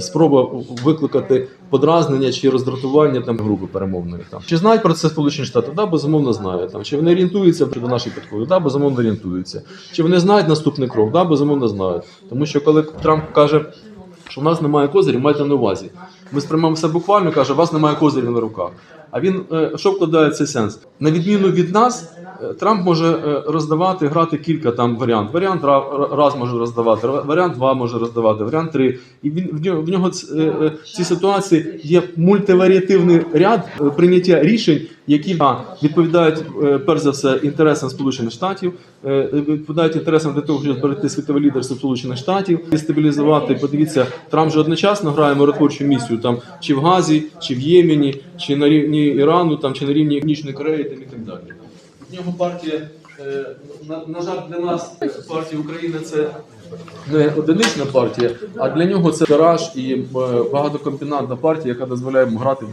спроба викликати подразнення чи роздратування там групи перемовної. Там чи знають про це Сполучені Штати? Да, безумовно знають. Там чи вони орієнтуються до нашої підходи? Да, безумовно орієнтуються. Чи вони знають наступний крок? Да, безумовно знають. Тому що коли Трамп каже, що в нас немає козирів, майте на увазі. Ми сприймаємо все буквально, каже, у вас немає козирів на руках. А він е, що вкладає цей сенс? На відміну від нас, Трамп може е, роздавати, грати кілька там варіант. Варіант ра- раз може роздавати, варіант два може роздавати, варіант три. І він в нього в нього е, е, в цій ситуації є мультиваріативний ряд прийняття рішень, які відповідають перш за все інтересам Сполучених Штатів, відповідають інтересам для того, щоб зберегти світове лідерство Сполучених Штатів, і стабілізувати. Подивіться, Трамп же одночасно грає миротворчу місію там чи в Газі, чи в Ємені, чи на рівні Ірану, там чи на рівні Північної Кореї, там і так далі. Нього партія. е, На, на жаль, для нас е, партія України це не одинична партія, а для нього це гараж і е, партія, яка дозволяє йому грати